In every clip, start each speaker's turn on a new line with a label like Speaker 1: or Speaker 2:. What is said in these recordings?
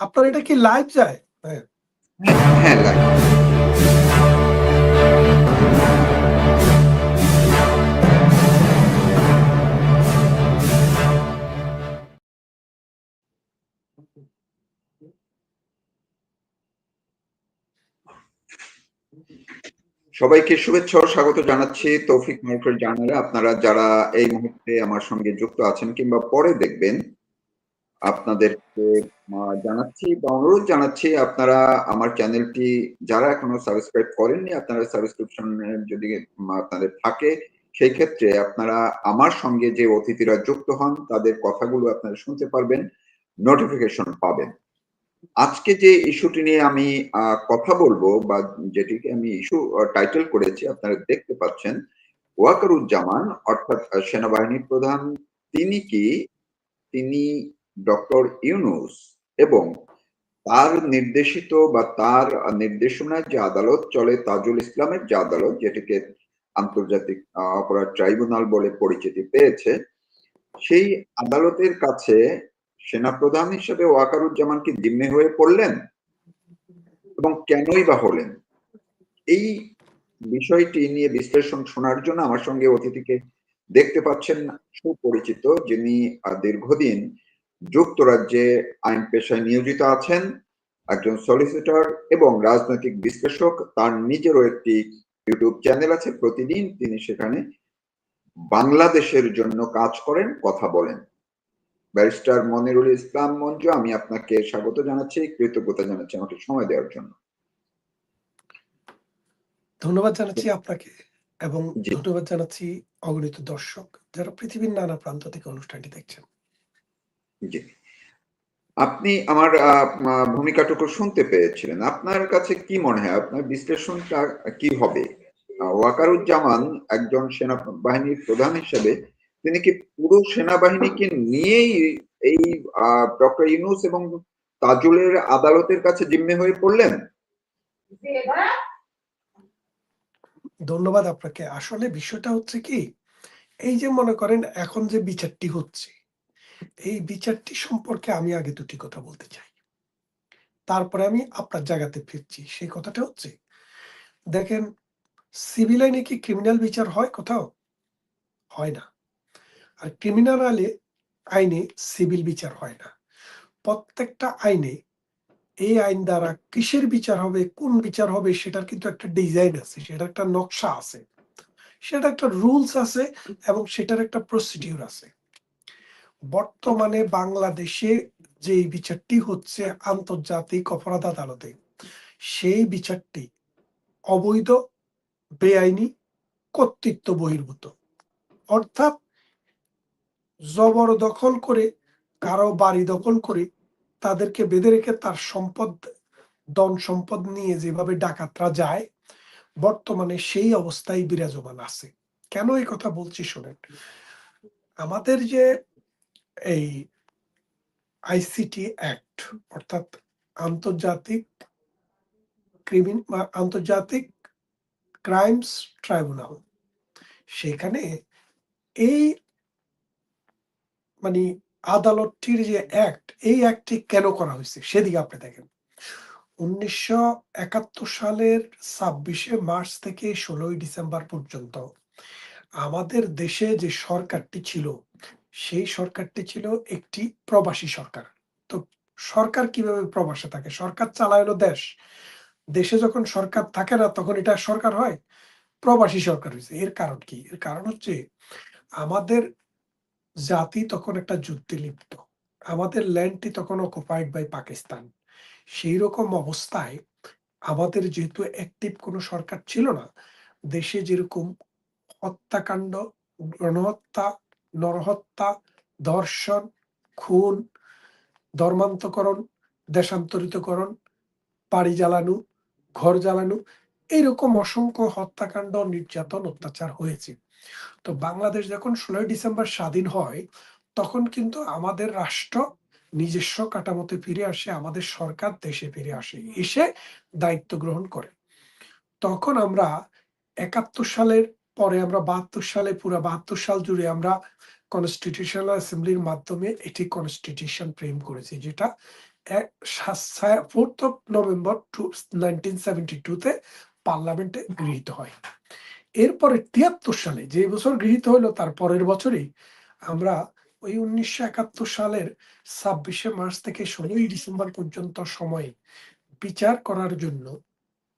Speaker 1: আপনার এটা কি লাইভ যায়? হ্যাঁ
Speaker 2: সবাইকে শুভেচ্ছা ও স্বাগত জানাচ্ছি তৌফিক মোটর জানালে আপনারা যারা এই মুহূর্তে আমার সঙ্গে যুক্ত আছেন কিংবা পরে দেখবেন আপনাদেরকে জানাচ্ছি বা অনুরোধ জানাচ্ছি আপনারা আমার চ্যানেলটি যারা এখনও সাবস্ক্রাইব করেননি, আপনারা সাবস্ক্রিপশন যদি আপনাদের থাকে, সেই ক্ষেত্রে আপনারা আমার সঙ্গে যে অতিথিরা যুক্ত হন, তাদের কথাগুলো আপনারা শুনতে পারবেন নোটিফিকেশন পাবেন। আজকে যে ইস্যুটি নিয়ে আমি কথা বলব বা যেটিকে আমি ইস্যু টাইটেল করেছি, আপনারা দেখতে পাচ্ছেন, ওয়াকারুজ্জামান, অর্থাৎ সেনাবাহিনীর প্রধান, তিনি কি? তিনি ডক্টর ইউনুস এবং তার নির্দেশিত বা তার নির্দেশনায় যে আদালত চলে, তাজুল ইসলামের যে আদালত, যেটিকে আন্তর্জাতিক অপরাধ ট্রাইব্যুনাল বলে পরিচিতি পেয়েছে, সেই আদালতের কাছে সেনাপ্রধান হিসেবে ওয়াকারুজ্জামান কি জিম্মে হয়ে পড়লেন এবং কেনই বা হলেন? এই বিষয়টি নিয়ে বিশ্লেষণ শোনার জন্য আমার সঙ্গে অতিথিকে দেখতে পাচ্ছেন সুপরিচিত যিনি দীর্ঘদিন যুক্তরাজ্যে আইন পেশায় নিয়োজিত আছেন একজন সলিসিটর এবং রাজনৈতিক বিশ্লেষক। তার নিজেরও একটি ইউটিউব চ্যানেল আছে। প্রতিদিন তিনি সেখানে বাংলাদেশের জন্য কাজ করেন কথা বলেন। ব্যারিস্টার মনিরুল ইসলাম মঞ্জু আমি আপনাকে স্বাগত জানাচ্ছি কৃতজ্ঞতা জানাচ্ছি আমাকে সময় দেওয়ার জন্য।
Speaker 1: ধন্যবাদ জানাচ্ছি আপনাকে এবং ধন্যবাদ জানাচ্ছি অগণিত দর্শক যারা পৃথিবীর নানা প্রান্ত থেকে অনুষ্ঠানটি দেখছেন।
Speaker 2: জি। আপনি আমার ভূমিকাটুকু শুনতে পেয়েছিলেন। আপনার কাছে কি মনে হয়? আপনার বিশ্লেষণটা কি হবে? ওয়াকারুজ্জামান একজন সেনাবাহিনীর প্রধান হিসেবে তিনি কি পুরো সেনাবাহিনীকে নিয়েই এই ডক্টর ইউনুস এবং তাজুলের আদালতের কাছে জিম্মে হয়ে পড়লেন?
Speaker 1: ধন্যবাদ আপনাকে। আসলে বিষয়টা হচ্ছে কি এই যে মনে করেন এখন যে বিচারটি হচ্ছে এই বিচারটি সম্পর্কে আমি আগে দুটি কথা বলতে চাই। তারপরে আমি আপনার জায়গাতে ফিরছি। সেই কথাটা হচ্ছে, দেখেন সিভিল আইনে কি ক্রিমিনাল বিচার হয় কোথাও? হয় না। আর ক্রিমিনাল আইনে সিভিল বিচার হয় না। প্রত্যেকটা আইনে এই আইন দ্বারা কিসের বিচার হবে, কোন বিচার হবে, সেটার কিন্তু একটা ডিজাইন আছে, সেটার একটা নকশা আছে। সেটা একটা রুলস আছে এবং সেটার একটা প্রসিডিউর আছে। বর্তমানে বাংলাদেশে যে বিচারটি হচ্ছে আন্তর্জাতিক অপরাধ আদালতে, সেই বিচারটি অবৈধ, বেআইনি, কর্তৃত্ব বহির্ভূত। অর্থাৎ জবরদখল করে, কারও বাড়ি দখল করে তাদেরকে বেঁধে রেখে তার সম্পদ, ধন সম্পদ নিয়ে যেভাবে ডাকাতরা যায়, বর্তমানে সেই অবস্থায় বিরাজমান আছে। কেন এই কথা বলছি শোনেন? আমাদের যে এই আইসিটি অ্যাক্ট অর্থাৎ আন্তর্জাতিক ক্রিমিন আন্তর্জাতিক ক্রাইমস ট্রাইব্যুনাল সেখানে এই মানে আদালতটির যে অ্যাক্ট এই অ্যাক্টটি কেন করা হয়েছে? সেদিকে আপনি দেখেন। উনিশশো একাত্তর সালের ছাব্বিশে মার্চ থেকে ষোলোই ডিসেম্বর পর্যন্ত আমাদের দেশে যে সরকারটি ছিল সেই সরকারটি ছিল একটি প্রবাসী সরকার। তো সরকার কীভাবে প্রবাসে থাকে? সরকার চালায় হলো দেশ। দেশে যখন সরকার থাকে না, তখন এটা সরকার হয়, প্রবাসী সরকার হয়েছে এর কারণ কি? এর কারণ হচ্ছে আমাদের জাতি তখন একটা যুদ্ধে লিপ্ত। আমাদের ল্যান্ডটি তখন অকুপাইড বাই পাকিস্তান। সেই রকম অবস্থায় আমাদের যেহেতু অ্যাক্টিভ কোনো সরকার ছিল না, দেশে যেরকম হত্যাকাণ্ড গণহত্যা নরহত্যা ধর্ষণ খুন, ধর্মান্তকরণ, দেশান্তরিতকরণ বাড়ি জ্বালানো, ঘর জ্বালানো এইরকম অসংখ্য হত্যাকাণ্ড, নির্যাতন, অত্যাচার হয়েছে। তো বাংলাদেশ যখন ষোলোই ডিসেম্বর স্বাধীন হয়, তখন কিন্তু আমাদের রাষ্ট্র নিজস্ব কাঠামোতে ফিরে আসে, আমাদের সরকার দেশে ফিরে আসে, এসে দায়িত্ব গ্রহণ করে। তখন আমরা একাত্তর সালের পরে আমরা বাহাত্তর সালে, পুরো বাহাত্তর সাল জুড়ে আমরা কনস্টিটিউশনাল অ্যাসেম্বলির মাধ্যমে এটি কনস্টিটিউশন প্রেম করেছি, যেটা fourth of November two nineteen seventy টুতে পার্লামেন্টে গৃহীত হয়। এরপরে তিয়াত্তর সালে, যে বছর গৃহীত হলো, তার পরের বছরই আমরা ওই উনিশশো একাত্তর সালের ছাব্বিশে মার্চ থেকে ষোলোই ডিসেম্বর পর্যন্ত সময়ে বিচার করার জন্য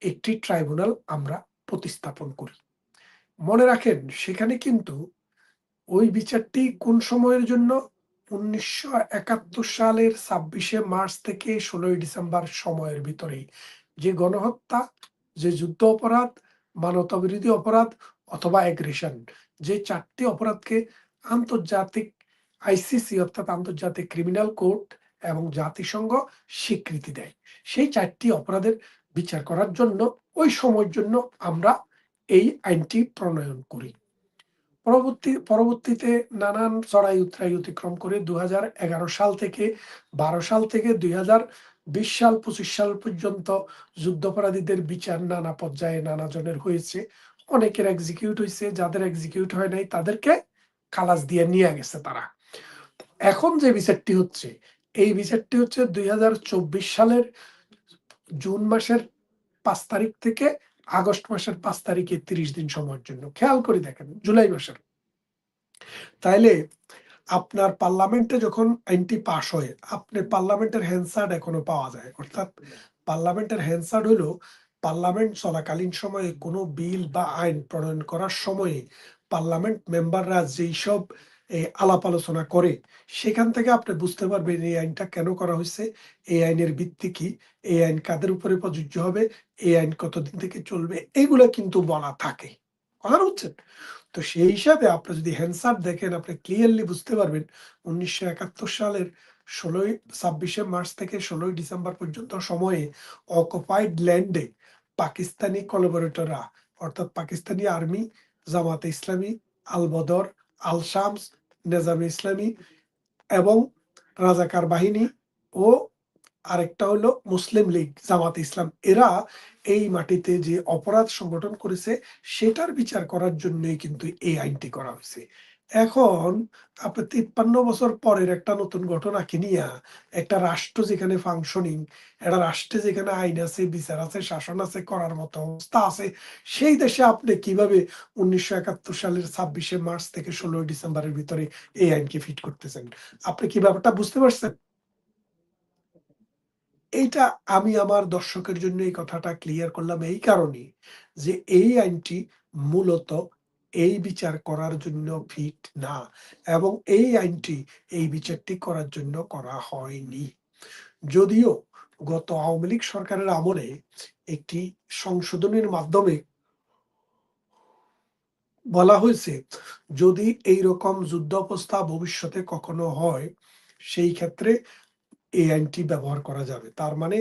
Speaker 1: একটি ট্রাইব্যুনাল আমরা প্রতিস্থাপন করি। মনে রাখেন, সেখানে কিন্তু ওই বিচারটি কোন সময়ের জন্য? উনিশশো একাত্তর সালের ছাব্বিশে মার্চ থেকে ষোলোই ডিসেম্বর সময়ের ভিতরে যে গণহত্যা, যে যুদ্ধ অপরাধ মানবতা বিরোধী অপরাধ অথবা অ্যাগ্রেশন যে চারটি অপরাধকে আন্তর্জাতিক আইসিসি অর্থাৎ আন্তর্জাতিক ক্রিমিনাল কোর্ট এবং জাতিসংঘ স্বীকৃতি দেয়। সেই চারটি অপরাধের বিচার করার জন্য, ওই সময়ের জন্য আমরা এই আইনটি প্রণয়ন করি। পরবর্তী পরবর্তীতে নানান চড়াই উতরাই অতিক্রম করে দুহাজার এগারো সাল থেকে বারো সাল থেকে দুই বিশ সাল, পঁচিশ সাল পর্যন্ত যুদ্ধাপরাধীদের বিচার নানা পর্যায়ে নানা জনের হয়েছে। অনেকের এক্সিকিউট হয়েছে, যাদের এক্সিকিউট হয় নাই তাদেরকে খালাস দিয়ে নিয়ে গেছে তারা। এখন যে বিচারটি হচ্ছে, এই বিচারটি হচ্ছে দুই হাজার চব্বিশ সালের জুন মাসের পাঁচ তারিখ থেকে আগস্ট মাসের পাঁচ তারিখে তিরিশ দিন সময়ের জন্য। খেয়াল করে দেখেন, জুলাই মাসের। তাইলে আপনার পার্লামেন্টে যখন আইনটি পাশ হয়, আপনি পার্লামেন্টের হ্যান্সার্ড এখনও পাওয়া যায়। অর্থাৎ পার্লামেন্টের হ্যান্সার্ড হলো পার্লামেন্ট চলাকালীন সময়ে কোনো বিল বা আইন প্রণয়ন করার সময়ে পার্লামেন্ট মেম্বাররা যেই সব আলাপ আলোচনা করে সেখান থেকে আপনি বুঝতে পারবেন এই আইনটা কেন করা হয়েছে, এই আইনের ভিত্তি কি, এই আইন কাদের উপরে প্রযোজ্য হবে, এই আইন কতদিন থেকে চলবে, এগুলো কিন্তু বলা থাকে। কথা বুঝছেন? তো সেই হিসাবে আপনি যদি হ্যান্সার দেখেন, আপনি ক্লিয়ারলি বুঝতে পারবেন উনিশশো একাত্তর সালের ষোলোই, ছাব্বিশে মার্চ থেকে ষোলোই ডিসেম্বর পর্যন্ত সময়ে অকুপাইড ল্যান্ডে পাকিস্তানি কলাবোরেটররা অর্থাৎ পাকিস্তানি আর্মি জামাতে ইসলামী, আল বদর, আল শামস নেজামে ইসলামী এবং রাজাকার বাহিনী ও আরেকটা হলো মুসলিম লীগ, জামাত ইসলাম। এরা এই মাটিতে যে অপরাধ সংগঠন করেছে, সেটার বিচার করার জন্যই কিন্তু এই আইনটি করা হয়েছে। এখন আপনি তিপ্পান্ন বছর পরের একটা নতুন ঘটনাকে নিয়ে? একটা রাষ্ট্র যেখানে ফাংশনিং একটা রাষ্ট্রে যেখানে আইন আছে, বিচার আছে, শাসন আছে, করার মতো অবস্থা আছে, সেই দেশে আপনি কীভাবে উনিশশো একাত্তর সালের ছাব্বিশে মার্চ থেকে ষোলোই ডিসেম্বরের ভিতরে এই আইনকে ফিট করতেছেন? আপনি কি ব্যাপারটা বুঝতে পারছেন? এইটা আমি আমার দর্শকের জন্য এই কথাটা ক্লিয়ার করলাম এই কারণে যে এই আইনটি মূলত এই বিচার করার জন্য ফিট না এবং এই আইনটি এই বিচারটি করার জন্য করা হয়নি। যদিও গত আওয়ামী লীগ সরকারের আমলে একটি সংশোধনের মাধ্যমে বলা হয়েছে, যদি এই রকম যুদ্ধ অবস্থা ভবিষ্যতে কখনো হয়, সেই ক্ষেত্রে এই আইনটি ব্যবহার করা যাবে। তার মানে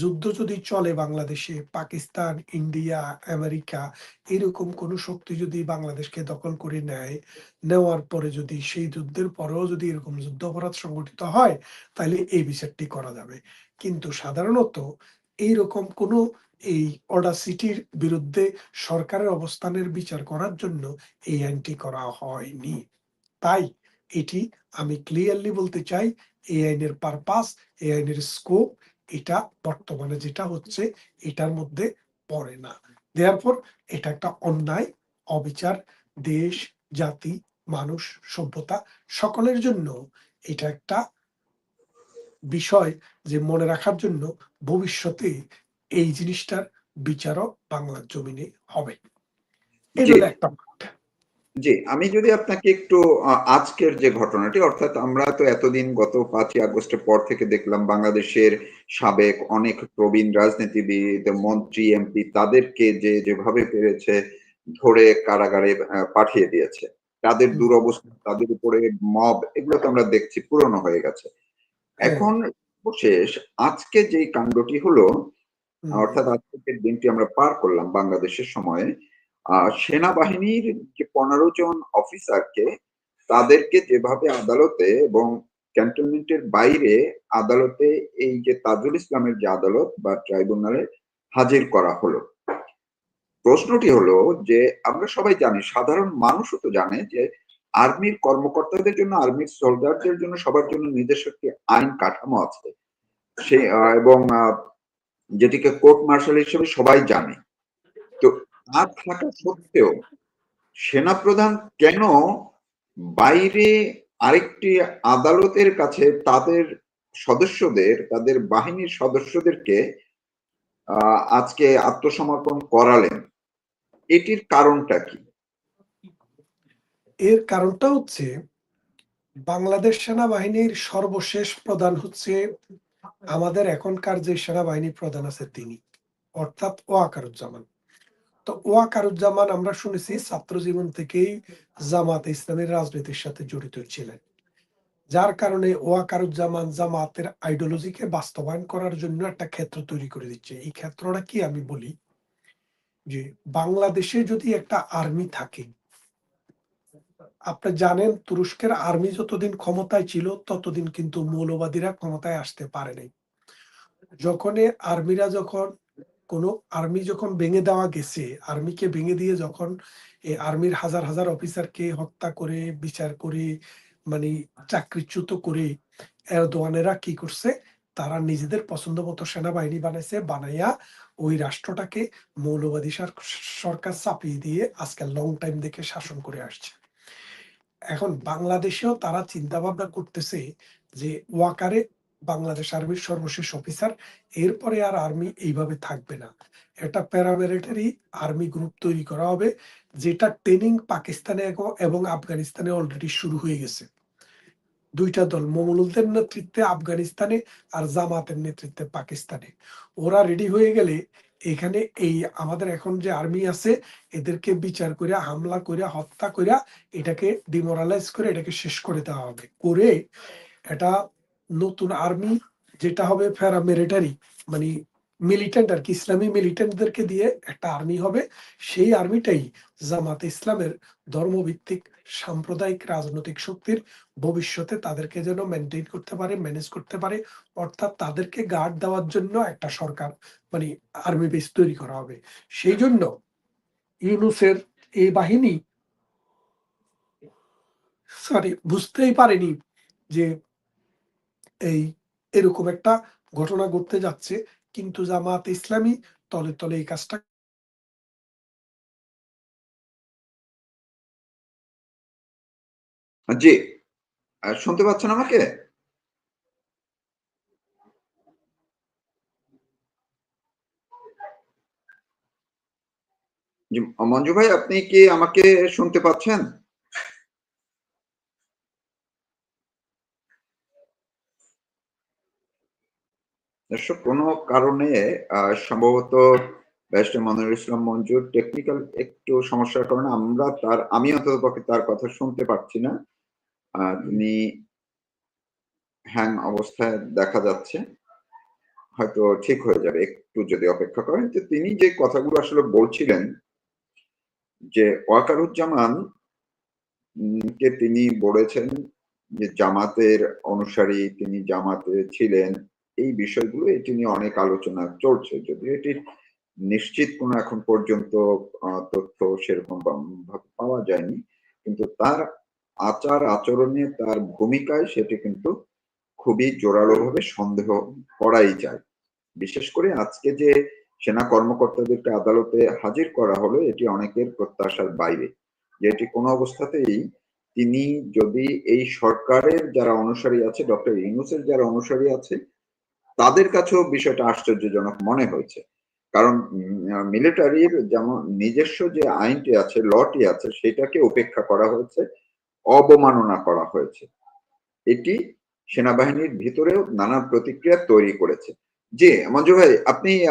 Speaker 1: যুদ্ধ যদি চলে বাংলাদেশে, পাকিস্তান, ইন্ডিয়া, আমেরিকা, এরকম কোনো শক্তি যদি বাংলাদেশকে দখল করে নেয়, নেওয়ার পরে যদি সেই যুদ্ধের পরেও যদি এরকম যুদ্ধ অপরাধ সংগঠিত হয়, তাহলে এই বিচারটি করা যাবে। কিন্তু সাধারণত এইরকম কোনো এই অডাসিটির বিরুদ্ধে সরকারের অবস্থানের বিচার করার জন্য এই আইনটি করা হয়নি। তাই এটি আমি ক্লিয়ারলি বলতে চাই এই আইনের পারপাস এই আইনের স্কোপ এটা বর্তমানে যেটা হচ্ছে এটার মধ্যে পড়ে না। দেয়ারপর এটা একটা অন্যায় অবিচার দেশ জাতি মানুষ সভ্যতা সকলের জন্য এটা একটা বিষয় যে মনে রাখার জন্য ভবিষ্যতে এই জিনিসটার বিচারও বাংলার জমিনে হবে। এটা একটা
Speaker 2: জি আমি যদি আপনাকে একটু আজকের যে ঘটনাটি অর্থাৎ আমরা তো এতদিন গত পাঁচই আগস্টের পর থেকে দেখলাম বাংলাদেশের সাবেক অনেক প্রবীণ রাজনীতিবিদ মন্ত্রী এমপি তাদেরকে যে যেভাবে পেরেছে ধরে কারাগারে পাঠিয়ে দিয়েছে। তাদের দুরবস্থা তাদের উপরে মব এগুলো তো আমরা দেখছি পুরনো হয়ে গেছে। এখন শেষ আজকে যে কাণ্ডটি হলো অর্থাৎ আজকের দিনটি আমরা পার করলাম বাংলাদেশের সময়ে সেনাবাহিনীর যে পনেরো জন অফিসারকে তাদেরকে যেভাবে আদালতে এবং ক্যান্টনমেন্টের বাইরে আদালতে এই যে তাজুল ইসলামের যে আদালত বা ট্রাইব্যুনালে হাজির করা হলো। প্রশ্নটি হলো যে, আমরা সবাই জানি, সাধারণ মানুষও তো জানে যে, আর্মির কর্মকর্তাদের জন্য, আর্মির সোলজারদের জন্য সবার জন্য নিজস্ব একটি আইন কাঠামো আছে। সে এবং যেটিকে কোর্ট মার্শাল হিসেবে সবাই জানে। তো তা থাকা সত্ত্বেও সেনাপ্রধান কেন বাইরে আরেকটি আদালতের কাছে তাদের সদস্যদের, তাদের বাহিনীর সদস্যদেরকে আজকে আত্মসমর্পণ করালেন? এটির কারণটা কি?
Speaker 1: এর কারণটা হচ্ছে বাংলাদেশ সেনাবাহিনীর সর্বশেষ প্রধান হচ্ছে আমাদের এখনকার যে সেনাবাহিনী প্রধান আছে তিনি, অর্থাৎ ওয়াকারুজ্জামান। তো ওয়াকারুজ্জামান আমরা শুনেছি ছাত্র জীবন থেকেই জামাত ইসলামের রাজনীতির সাথে জড়িত ছিলেন। যার কারণে ওয়াকারুজ্জামান জামাতের আইডিওলজিকে বাস্তবায়ন করার জন্য একটা ক্ষেত্র তৈরি করে দিচ্ছে। এই ক্ষেত্রটা কি আমি বলি? যে বাংলাদেশে যদি একটা আর্মি থাকে, আপনি জানেন তুরস্কের আর্মি যতদিন ক্ষমতায় ছিল, ততদিন কিন্তু মৌলবাদীরা ক্ষমতায় আসতে পারে নাই। যখন আর্মিরা যখন কোন আর্মি যখন ভেঙে দেওয়া গেছে আর্মিকে ভেঙে দিয়ে যখন এই আর্মির হাজার হাজার অফিসারকে হত্যা করে, বিচার করে মানে চাকরিচ্যুত করে এরদোয়ানেরা কি করছে? তারা নিজেদের পছন্দ মতো সেনাবাহিনী বানাইছে, বানাইয়া ওই রাষ্ট্রটাকে মৌলবাদী সর- সরকার চাপিয়ে দিয়ে আজকে লং টাইম দেখে শাসন করে আসছে। এখন বাংলাদেশেও তারা চিন্তা ভাবনা করতেছে যে ওয়াকারে বাংলাদেশ আর্মির সর্বশেষ অফিসার। এরপরে আর আর্মি এইভাবে থাকবে না। একটা প্যারামিলিটারি আর্মি গ্রুপ তৈরি করা হবে, যেটা ট্রেনিং পাকিস্তানে এবং আফগানিস্তানে অলরেডি শুরু হয়ে গেছে। দুইটা দল, মমলুলদের নেতৃত্বে আফগানিস্তানে আর জামাতের নেতৃত্বে পাকিস্তানে। ওরা রেডি হয়ে গেলে এখানে এই আমাদের এখন যে আর্মি আছে, এদেরকে বিচার করে, হামলা করে, হত্যা করে, এটাকে ডিমোরালাইজ করে, এটাকে শেষ করে দেওয়া হবে। করে এটা নতুন আর্মি যেটা হবে প্যারামিলিটারি মানে মিলিটেন্ট আর কি, ইসলামী মিলিটেন্টদেরকে দিয়ে একটা আর্মি হবে। সেই আর্মিটাই জামাত ইসলামের ধর্মভিত্তিক সাম্প্রদায়িক রাজনৈতিক শক্তির ভবিষ্যতে তাদেরকে যেন মেনটেন করতে পারে ম্যানেজ করতে পারে, অর্থাৎ তাদেরকে গার্ড দেওয়ার জন্য একটা সরকার মানে আর্মি বেস তৈরি করা হবে। সেই জন্য ইউনুসের এই বাহিনী সরি বুঝতেই পারেনি যে এই এরকম একটা ঘটনা ঘটতে যাচ্ছে। কিন্তু জামাত ইসলামী তলে তলে এই কাজটা
Speaker 2: জি। শুনতে পাচ্ছেন আমাকে? মঞ্জু ভাই, আপনি কি আমাকে শুনতে পাচ্ছেন? দর্শক, কোনো কারণে সম্ভবত ব্যারিস্টার মনিরুল ইসলাম মঞ্জুর টেকনিক্যাল একটু সমস্যার কারণে আমরা তার, আমি অন্তত পক্ষে তার কথা শুনতে পাচ্ছি না। তিনি হ্যাং অবস্থায় দেখা যাচ্ছে। হয়তো ঠিক হয়ে যাবে, একটু যদি অপেক্ষা করেন। তো তিনি যে কথাগুলো আসলে বলছিলেন, যে ওয়াকারুজ্জামান কে তিনি বলেছেন যে জামাতের অনুসারী তিনি জামাতে ছিলেন এই বিষয়গুলো এটি নিয়ে অনেক আলোচনা চলছে। যদিও এটির নিশ্চিত কোনো এখন পর্যন্ত তথ্য সেরকম ভাবে পাওয়া যায়নি। কিন্তু তার আচার আচরণে তার ভূমিকায় সেটি কিন্তু খুবই জোরালোভাবে সন্দেহ করাই যায়। বিশেষ করে আজকে যে সেনা কর্মকর্তাদেরকে আদালতে হাজির করা হলো, এটি অনেকের প্রত্যাশার বাইরে। যে এটি কোনো অবস্থাতেই তিনি যদি এই সরকারের যারা অনুসারী আছে, ডক্টর ইউনুসের যারা অনুসারী আছে তাদের কাছেও বিষয়টা আশ্চর্যজনক মনে হয়েছে। কারণ মিলিটারির যেমন নিজস্ব যে আইনটি আছে লটি আছে সেটাকে উপেক্ষা করা হয়েছে অবমাননা করা হয়েছে। এটি সেনাবাহিনীর ভিতরেও নানা প্রতিক্রিয়া তৈরি করেছে। জি মঞ্জু ভাই আপনি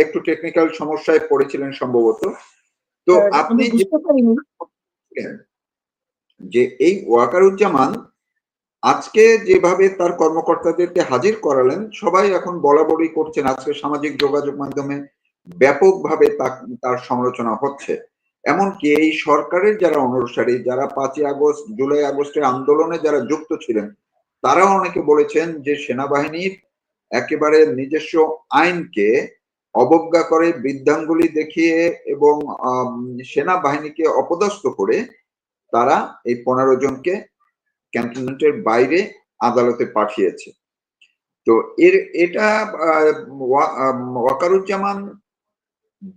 Speaker 2: একটু টেকনিক্যাল সমস্যায় পড়েছিলেন সম্ভবত। তো
Speaker 1: হ্যাঁ,
Speaker 2: আপনি যে- যে এই ওয়াকারুজ্জামান আজকে যেভাবে তার কর্মকর্তাদেরকে হাজির করালেন, সবাই এখন বলি করছেন। আজকে সামাজিক যোগাযোগ মাধ্যমে ব্যাপকভাবে তার সমালোচনা হচ্ছে। এমনকি এই সরকারের যারা অনুসারী, যারা পাঁচই আগস্ট, জুলাই আগস্টের আন্দোলনে যারা যুক্ত ছিলেন, তারাও অনেকে বলেছেন যে সেনাবাহিনীর একেবারে নিজস্ব আইনকে অবজ্ঞা করে, বৃদ্ধাঙ্গুলি দেখিয়ে এবং সেনাবাহিনীকে অপদস্থ করে তারা এই পনেরো জনকে ক্যান্টনমেন্টের বাইরে আদালতে পাঠিয়েছে। তো এর, এটা ওয়াকারুজ্জামান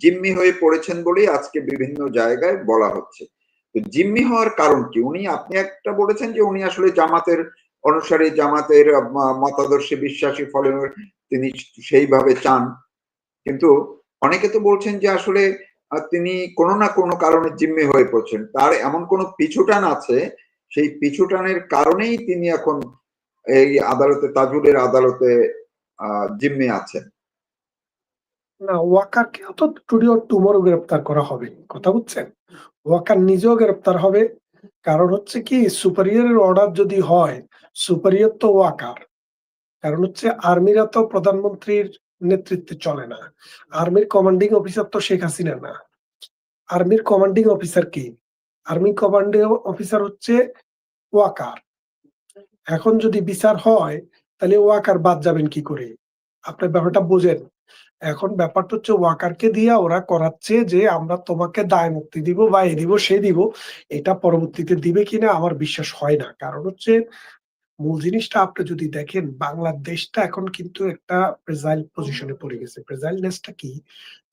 Speaker 2: জিম্মি হয়ে পড়েছেন বলেই আজকে বিভিন্ন জায়গায় বলা হচ্ছে। তো জিম্মি হওয়ার কারণ কি? উনি, আপনি একটা বলেছেন যে উনি আসলে জামাতের অনুসারী, জামাতের মতাদর্শে বিশ্বাসী, ফলে তিনি সেইভাবে চান। কিন্তু অনেকে তো বলছেন যে আসলে তিনি কোনো না কোনো কারণে জিম্মি হয়ে পড়ছেন। তার এমন কোনো পিছুটান আছে সেই পিছুটানের কারণেই তিনি এখন এই আদালতে তাজুলের আদালতে জিম্মি আছেন।
Speaker 1: না ওয়াকারকেও তো টুডে অর টুমোরো গ্রেপ্তার করা হবে, কথা বুঝছেন? ওয়াকার নিজেও গ্রেপ্তার হবে, কারণ হচ্ছে কি, সুপারিয়রের অর্ডার যদি হয়, সুপারিয়র তো ওয়াকার। কারণ হচ্ছে আর্মিরা তো প্রধানমন্ত্রীর নেতৃত্বে চলে না। আর্মির কমান্ডিং অফিসার তো শেখ হাসিনা না। আর্মির কমান্ডিং অফিসার কি? আর্মি কমান্ডিং অফিসার হচ্ছে ওয়াকার। এখন যদি বিচার হয়, তাহলে ওয়াকার বাদ যাবেন কি করে? আপনার ব্যাপারটা বোঝেন। এখন ব্যাপারটা হচ্ছে ওয়াকারকে দিয়ে ওরা করাচ্ছে যে, আমরা তোমাকে দায় মুক্তি দিব বা এ দিব, সে দিব, এটা পরবর্তীতে দিবে কিনা আমার বিশ্বাস হয় না। কারণ হচ্ছে মূল জিনিসটা আপনি যদি দেখেন, বাংলাদেশটা এখন কিন্তু একটা প্রেজাইল পজিশনে পড়ে গেছে। প্রেজাইলনেসটা কি?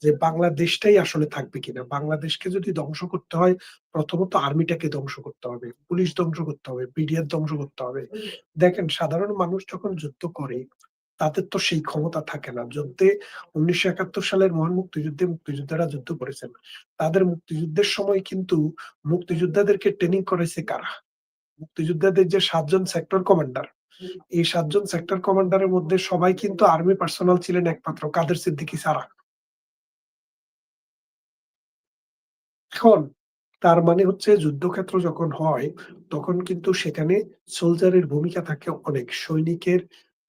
Speaker 1: যে বাংলাদেশটাই আসলে থাকবে কিনা? বাংলাদেশকে যদি ধ্বংস করতে হয়, প্রথমত আর্মিটাকে ধ্বংস করতে হবে, পুলিশ ধ্বংস করতে হবে বিডিআর ধ্বংস করতে হবে। দেখেন, সাধারণ মানুষ যখন যুদ্ধ করে, তাদের তো সেই ক্ষমতা থাকে না। যুদ্ধে উনিশশো একাত্তর সালের মহান মুক্তিযুদ্ধে মুক্তিযোদ্ধারা যুদ্ধ করেছেন। তাদের মুক্তিযুদ্ধের সময় কিন্তু মুক্তিযোদ্ধাদেরকে ট্রেনিং করেছে কারা? মুক্তিযোদ্ধাদের যে সাতজন সেক্টর কমান্ডার এই সাতজন সেক্টর কমান্ডারের মধ্যে সবাই কিন্তু আর্মি পার্সোনাল ছিলেন একমাত্র, কাদের সিদ্দিকি সারা। এখন তার মানে হচ্ছে যুদ্ধক্ষেত্র যখন হয়, তখন কিন্তু সেখানে সোলজারের ভূমিকা থাকে অনেক, সৈনিকের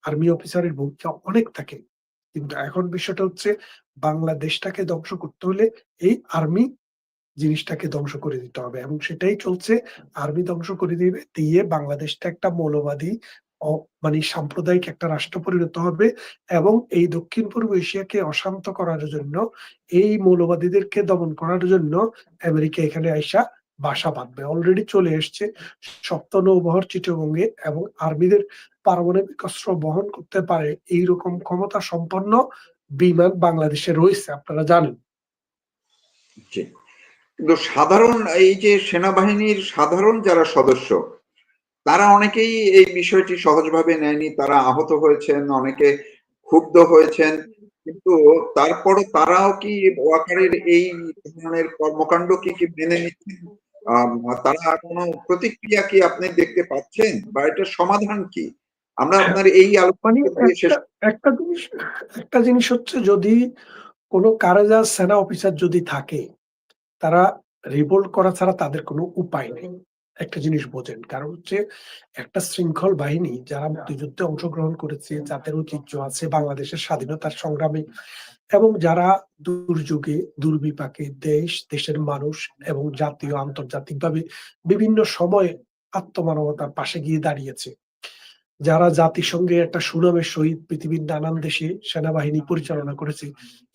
Speaker 1: আর্মি অফিসারের ভূমিকা অনেক থাকে। কিন্তু এখন বিষয়টা হচ্ছে বাংলাদেশটাকে ধ্বংস করতে হলে এই আর্মি জিনিসটাকে ধ্বংস করে দিতে হবে। এবং সেটাই চলছে আর্মি ধ্বংস করে দিবে, দিয়ে বাংলাদেশটা একটা মৌলবাদী মানে সাম্প্রদায়িক একটা রাষ্ট্র পরিণত হবে এবং এই দক্ষিণ পূর্ব এশিয়াকে অশান্ত করার জন্য, এই মৌলবাদীদেরকে দমন করার জন্য আমেরিকা এখানে আইসা বাসা বাঁধবে। অলরেডি চলে এসছে সপ্ত নৌবহর চিটগঙ্গে এবং আর্মিদের পারমাণবিক অস্ত্র বহন করতে পারে এইরকম ক্ষমতা সম্পন্ন বিমান বাংলাদেশে রয়েছে, আপনারা জানেন।
Speaker 2: জি। কিন্তু সাধারণ এই যে সেনাবাহিনীর সাধারণ যারা সদস্য তারা অনেকেই এই বিষয়টি সহজভাবে নেয়নি। তারা আহত হয়েছেন অনেকে ক্ষুব্ধ হয়েছেন কিন্তু তারপরও তারাও কি ওয়াকারের এই ধরনের কর্মকাণ্ড কি কি মেনে নিচ্ছেন? তারা কোনো প্রতিক্রিয়া কি আপনি দেখতে পাচ্ছেন? বা এটার সমাধান কি? আমরা আপনার এই
Speaker 1: মানে
Speaker 2: আলোচনা
Speaker 1: একটা একটা জিনিস একটা জিনিস হচ্ছে যদি কোনো কারাজা সেনা অফিসার যদি থাকে তারা রিভোল্ট করা ছাড়া তাদের কোনো উপায় নেই। একটা জিনিস বোঝেন কারণ হচ্ছে একটা শৃঙ্খল বাহিনী যারা মুক্তিযুদ্ধে অংশগ্রহণ করেছে যাদের ঐতিহ্য আছে বাংলাদেশের স্বাধীনতার সংগ্রামে এবং যারা দুর্যোগে দুর্বিপাকে দেশ দেশের মানুষ এবং জাতীয় আন্তর্জাতিকভাবে বিভিন্ন সময়ে আত্মমানবতার পাশে গিয়ে দাঁড়িয়েছে। যারা জাতিসংঘে একটা সুনামের সহিত পৃথিবীর নানান দেশে সেনাবাহিনী পরিচালনা করেছে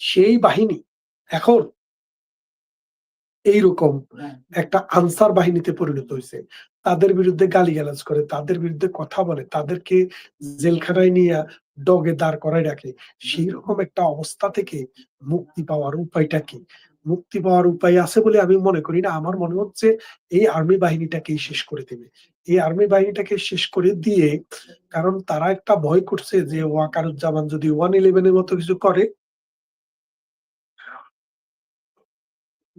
Speaker 1: সেই বাহিনী এখন এইরকম একটা আনসার বাহিনীতে পরিণত হয়েছে। তাদের বিরুদ্ধে গালিগালাজ করে তাদের বিরুদ্ধে কথা বলে তাদেরকে জেলখানায় নিয়ে ডগে দাঁড় করায় রাখে। সেই রকম একটা অবস্থা থেকে মুক্তি পাওয়ার উপায়টা কি? মুক্তি পাওয়ার উপায় আছে বলে আমি মনে করি না। আমার মনে হচ্ছে এই আর্মি বাহিনীটাকেই শেষ করে দেবে। এই আর্মি বাহিনীটাকে শেষ করে দিয়ে কারণ তারা একটা ভয় করছে যে ওয়াকারুজ্জামান যদি ওয়ান ইলেভেনের মতো কিছু করে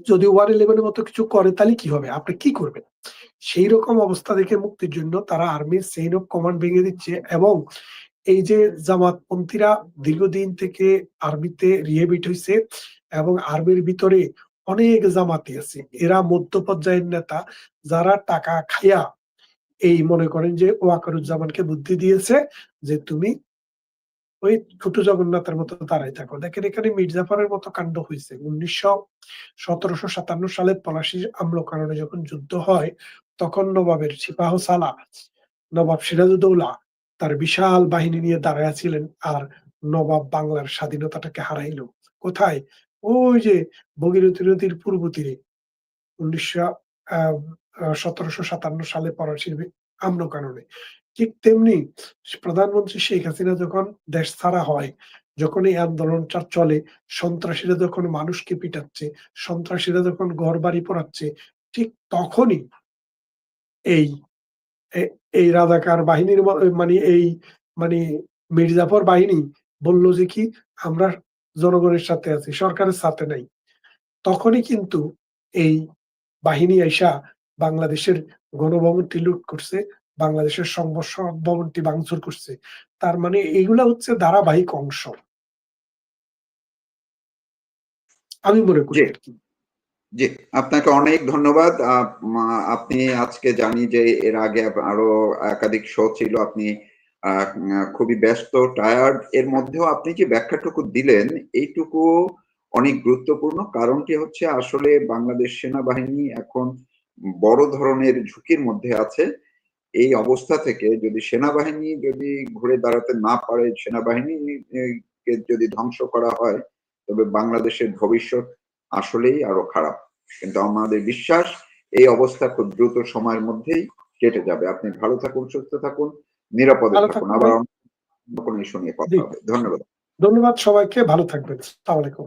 Speaker 1: যদি ওয়ান ইলেভেনের মতো কিছু করে, তাহলে কি হবে? আপনি কি করবেন? সেই রকম অবস্থা দেখে মুক্তির জন্য তারা আর্মির সেইন অফ কমান্ড ভেঙে দিচ্ছে এবং এই যে জামাতপন্থীরা দীর্ঘদিন থেকে আর্মিতে রিহেবিট হয়েছে এবং আর্মির ভিতরে অনেক জামাতি আছে। এরা মধ্য পর্যায়ের নেতা যারা টাকা খাইয়া এই মনে করেন যে ওয়াকারুজ্জামানকে বুদ্ধি দিয়েছে যে তুমি ওই ছোট জগন্নাথের মতো দাঁড়াই থাকো। দেখেন এখানে মির্জাফরের মতো কাণ্ড হয়েছে। উনিশশো সতেরোশো সাতান্ন সালে পলাশির আমল কারণে যখন যুদ্ধ হয়, তখন নবাবের সিপাহ সালা, নবাব সিরাজউদ্দৌলা তার বিশাল বাহিনী নিয়ে দাঁড়ায় ছিলেন আর নবাব বাংলার স্বাধীনতাটাকে হারাইল। কোথায়? ওই যে ভগীরথী নদীর পূর্ব তীরে। উনিশশো সতেরোশো সাতান্ন সালে পলাশির আমল কারণে ঠিক তেমনি প্রধানমন্ত্রী শেখ হাসিনা যখন দেশ ছাড়া হয়, যখন এই আন্দোলনটা চলে, সন্ত্রাসীরা যখন মানুষকে পিটাচ্ছে, সন্ত্রাসীরা যখন ঘরবাড়ি পোড়াচ্ছে, ঠিক তখনই এই এই রাজাকার বাহিনীর মানে এই মানে মির্জাফর বাহিনী বলল যে কি আমরা জনগণের সাথে আছি, সরকারের সাথে নাই। তখনই কিন্তু এই বাহিনী আইসা বাংলাদেশের গণভবনটি লুট করছে, বাংলাদেশের সংসদ ভবনটি ভাঙচুর করছে। তার মানে এগুলা হচ্ছে ধারাবাহিক অংশ। আমি মনে করি
Speaker 2: জি। আপনাকে অনেক ধন্যবাদ। আপ আপনি আজকে জানি যে এর আগে আরও একাধিক শো ছিল। আপনি খুবই ব্যস্ত, টায়ার্ড। এর মধ্যেও আপনি যে ব্যাখ্যাটুকু দিলেন, এইটুকু অনেক গুরুত্বপূর্ণ। কারণটি হচ্ছে আসলে বাংলাদেশ সেনাবাহিনী এখন বড় ধরনের ঝুঁকির মধ্যে আছে। এই অবস্থা থেকে যদি সেনাবাহিনী যদি ঘুরে দাঁড়াতে না পারে, সেনাবাহিনী কে যদি ধ্বংস করা হয়, তবে বাংলাদেশের ভবিষ্যৎ আসলেই আরও খারাপ। কিন্তু আমাদের বিশ্বাস এই অবস্থা খুব দ্রুত সময়ের মধ্যেই কেটে যাবে। আপনি ভালো থাকুন, সুস্থ থাকুন, নিরাপদে থাকুন। আবার অন্য কোনো ইস্যু নিয়ে কথা হবে। ধন্যবাদ।
Speaker 1: ধন্যবাদ সবাইকে। ভালো থাকবেন। আসসালামু আলাইকুম।